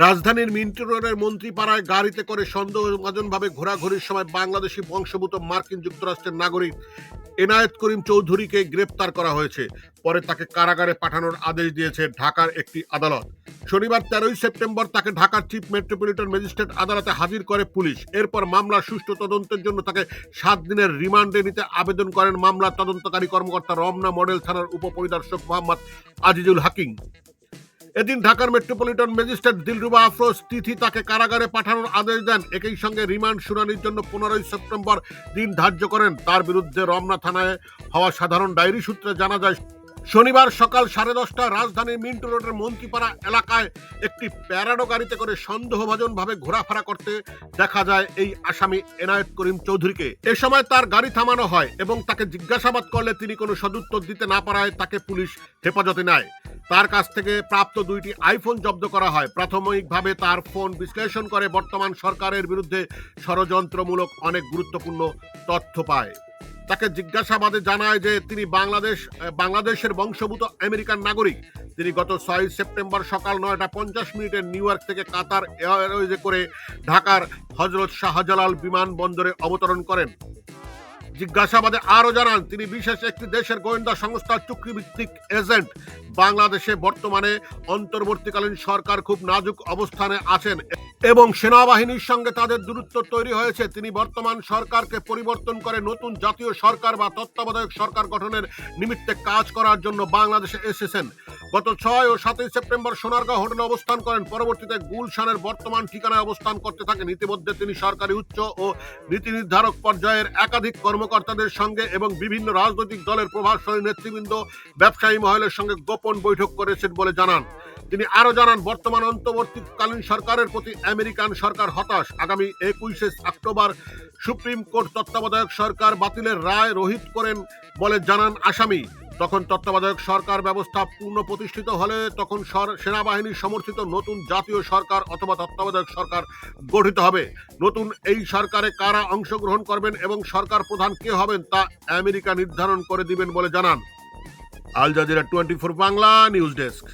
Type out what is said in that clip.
রাজধানীর মিন্টু রোডের মন্ত্রীপাড়ায় গাড়িতে করে সন্দেহভাজনভাবে ঘোরাঘুরির সময় বাংলাদেশি বংশভূত মার্কিন যুক্তরাষ্ট্রের নাগরিক এনায়েত করিম চৌধুরীকে গ্রেপ্তার করা হয়েছে। পরে তাকে কারাগারে পাঠানোর আদেশ দিয়েছে ঢাকার একটি আদালত। শনিবার তেরোই সেপ্টেম্বর তাকে ঢাকার চিফ মেট্রোপলিটন ম্যাজিস্ট্রেট আদালতে হাজির করে পুলিশ। এরপর মামলার সুষ্ঠু তদন্তের জন্য তাকে সাত দিনের রিমান্ডে নিতে আবেদন করেন মামলার তদন্তকারী কর্মকর্তা রমনা মডেল থানার উপপরিদর্শক মোহাম্মদ আজিজুল হাকিম। এদিন ঢাকার মেট্রোপলিটন ম্যাজিস্ট্রেট দিলরুবা আফরোজ তিথি তাকে কারাগারে পাঠানোর আদেশ দেন। একই সঙ্গে রিমান্ড শুনানির জন্য পনেরোই সেপ্টেম্বর দিন ধার্য করেন। তার বিরুদ্ধে রমনা থানায় হওয়া সাধারণ ডায়েরি সূত্রে জানা যায়, শনিবার সকাল সাড়ে দশটায় রাজধানীর মিন্টু রোডের মন্ত্রীপাড়া এলাকায় একটি প্যারাডো গাড়িতে করে সন্দেহভাজন ভাবে ঘোরাফেরা করতে দেখা যায় এই আসামি এনায়েত করিম চৌধুরীকে। এ সময় তার গাড়ি থামানো হয় এবং তাকে জিজ্ঞাসাবাদ করলে তিনি কোনো সদুত্তর দিতে না পারায় তাকে পুলিশ হেফাজতে নেয়। তার কাছ থেকে প্রাপ্ত দুইটি আইফোন জব্দ করা হয়। প্রাথমিকভাবে তার ফোন বিশ্লেষণ করে বর্তমান সরকারের বিরুদ্ধে ষড়যন্ত্রমূলক অনেক গুরুত্বপূর্ণ তথ্য পায়। তাকে জিজ্ঞাসাবাদে জানায় যে তিনি বাংলাদেশ বাংলাদেশের বংশভূত আমেরিকান নাগরিক। তিনি গত ছয় সেপ্টেম্বর সকাল নয়টা পঞ্চাশ মিনিটে নিউ ইয়র্ক থেকে কাতার এয়ারওয়েজে করে ঢাকার হজরত শাহজালাল বিমানবন্দরে অবতরণ করেন। জিজ্ঞাসাবাদে আরও জানান, তিনি বিশেষ একটি দেশের গোয়েন্দা সংস্থার চুক্তিভিত্তিক এজেন্ট। বাংলাদেশে বর্তমানে অন্তর্বর্তীকালীন সরকার খুব নাজুক অবস্থানে আছেন এবং সেনাবাহিনীর সঙ্গে তাদের দূরত্ব তৈরি হয়েছে। তিনি বর্তমান সরকারকে পরিবর্তন করে নতুন জাতীয় সরকার বা তত্ত্বাবধায়ক সরকার গঠনের নিমিত্তে কাজ করার জন্য বাংলাদেশে এসেছেন। গত ছয় ও সাতই সেপ্টেম্বর সোনারগাঁও হোটেলে অবস্থান করেন। পরবর্তীতে গুলশানের বর্তমান ঠিকানায় অবস্থান করতে থাকেন। ইতিমধ্যে তিনি সরকারি উচ্চ ও নীতি নির্ধারক পর্যায়ের একাধিক কর্মকর্তাদের সঙ্গে এবং বিভিন্ন রাজনৈতিক দলের প্রভাবশালী নেতৃবৃন্দ ব্যবসায়ী মহলের সঙ্গে গোপন বৈঠক করেছেন বলে জানান। তিনি আরও জানান, বর্তমান অন্তর্বর্তীকালীন সরকারের প্রতি আমেরিকান সরকার হতাশ। আগামী একুশে অক্টোবর সুপ্রিম কোর্ট তত্ত্বাবধায়ক সরকার বাতিলের রায় রহিত করেন বলে জানান আসামি। তখন তত্ত্বাবধায়ক সরকার ব্যবস্থা পূর্ণ প্রতিষ্ঠিত হলে তখন সেনাবাহিনীর সমর্থিত নতুন জাতীয় সরকার অথবা তত্ত্বাবধায়ক সরকার গঠিত হবে। নতুন এই সরকারে কারা অংশগ্রহণ করবেন এবং সরকার প্রধান কে হবেন তা আমেরিকা নির্ধারণ করে দিবেন বলে জানান। Al Jazeera twenty four Bangla news desk.